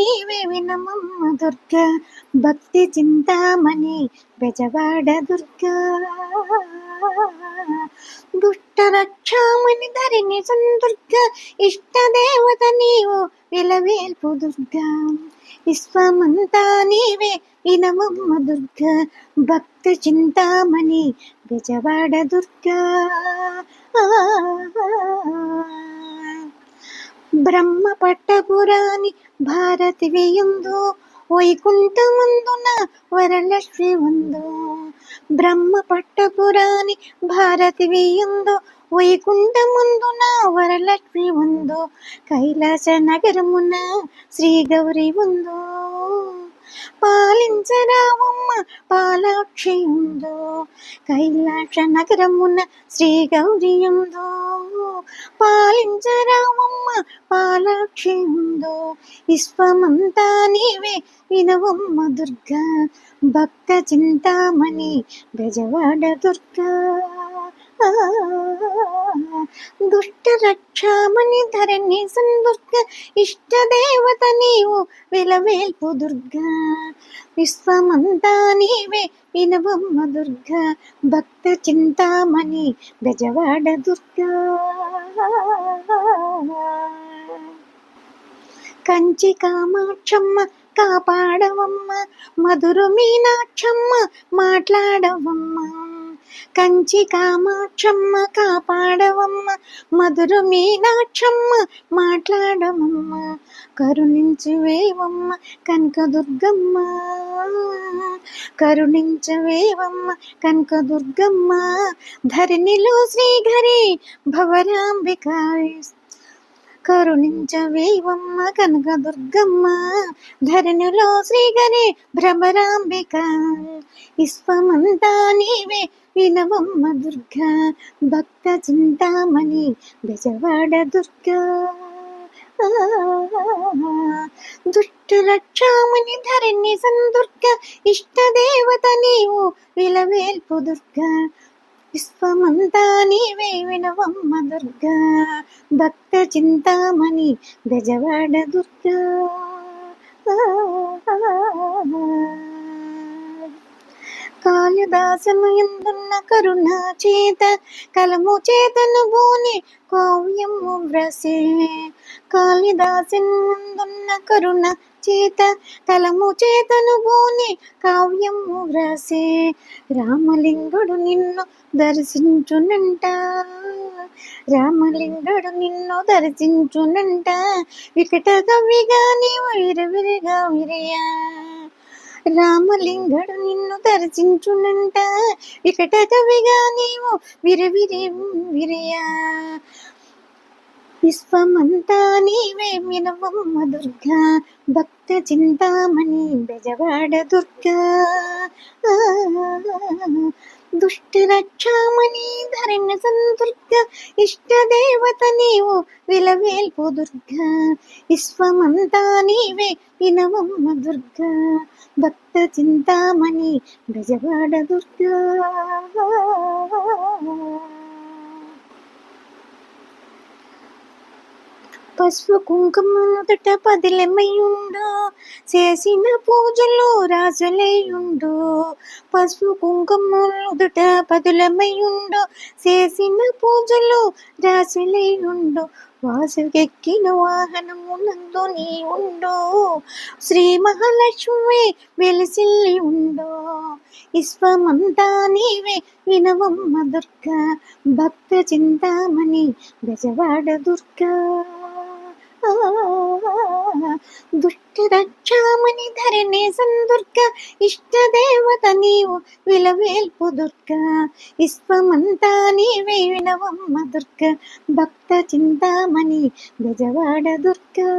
నీవే వినమమ్మ దుర్గా. భక్తి చింతామణి బెజవాడ దుర్గా. దుష్ట రక్షామణి ధరిణి సుందుర్గా ఇష్ట దేవత నీవు విలవేల్పు దుర్గా. విశ్వమంతా నీవే వినమమ్మ దుర్గా. భక్తి చింతామణి బెజవాడ దుర్గా. బ్రహ్మ పట్టపురాణి భారతి వేయందు వైకుంఠమందున వరలక్ష్మి ఉందు. బ్రహ్మ పట్టపురాణి భారతి వేయందు వైకుంఠమందున వరలక్ష్మి ఉందో. కైలాస నగరమున శ్రీ గౌరి ఉందో. పాలించరావమ్మ పాలాక్షి ఉందో కైలాస నగరమున శ్రీ గౌరి పాలించరావమ్మ పాలాక్షిందో విశ్వమంతా నీవే వినవమ్మ దుర్గా. భక్త చింతామణి గజవాడ దుర్గా. దుష్ట రక్షామణి ధరణి సందుర్గ ఇష్ట దేవత నీవు విలవేల్పు దుర్గా. విశ్వమంతా నీవే వినవమ్మ దుర్గా. భక్త చింతామణి గజవాడ దుర్గా. కంచి కామాక్షమ్మ కాపాడవమ్మ. మధురు మీనాక్షమ్మ మాట్లాడవమ్మ. కంచి కామాక్షమ్మ కాపాడవమ్మ. మధుర మీనాక్షమ్మ మాట్లాడవమ్మ. కరుణించవేవమ్మ కనకదుర్గమ్మ. కరుణించవేవమ్మ కనకదుర్గమ్మ. ధరణిలో శ్రీఘరి భవరాంబిక కరుణించవేవమ్మ కనకదుర్గమ్మ ధరణిలో శ్రీగరే భ్రమరాంబిక. విశ్వమంతా నీవే వినవమ్మ దుర్గా. భక్త చింతామణి బెజవాడ దుర్గా. దుష్టలక్షాముని ధరణి సందుర్గ. ఇష్టదేవత నీవు విలవేల్పు దుర్గా. విశ్వమంతా నీవే వినవమ్మ దుర్గా భక్త చింతామణి గజవాడ దుర్గా. కాళిదాసను ఎందున్న కరుణ చేత కలము చేతను భూని కావ్యము వ్రసే. కాళిదాసనందున్న కరుణ చేత కలము చేతను భూని కావ్యము వ్రసే. రామలింగుడు నిన్ను దర్శించునంట రామలింగుడు నిన్ను దర్శించునంట వికట కవిగా నీవు విరవిరిగా విరయా. రామలింగడు నిన్ను దర్శించునంట. వికట కవిగా నీవు విరవిరే విరియా. విశ్వమంతా నీవే వినవమ్మ దుర్గా భక్త చింతామణి బెజవాడ దుర్గా. దుష్ట రక్షామణి ధరణి సందుర్గ ఇష్ట దేవత నీవు విలవేల్పు దుర్గ. విశ్వమంతా నీవే వినవమ్మ దుర్గ. భక్త చింతామణి గజవాడ దుర్గా. పసుపు కుంకుమనుదట పదిలమయ్యుండు చేసిన పూజలు రాజులేయుండు పసుపు కుంకుమనుదట పదులమయ్యుండు చేసిన పూజలు రాజులేయుండు వాసుకెక్కిన వాహనము నందు నీ ఉండు శ్రీ మహాలక్ష్మి వెలిసిల్లి ఉండు విశ్వమంతా నీవే వినవమ్మ దుర్గా. భక్త చింతామణి గజవాడ దుర్గా. దుష్ట రక్షామణి ధరణి సందుర్గ ఇష్ట దేవత నీవు విలవేల్పు దుర్గ. విశ్వమంతా నీవే వినవమ్మ దుర్గ. భక్త చింతామణి గజవాడ దుర్గా.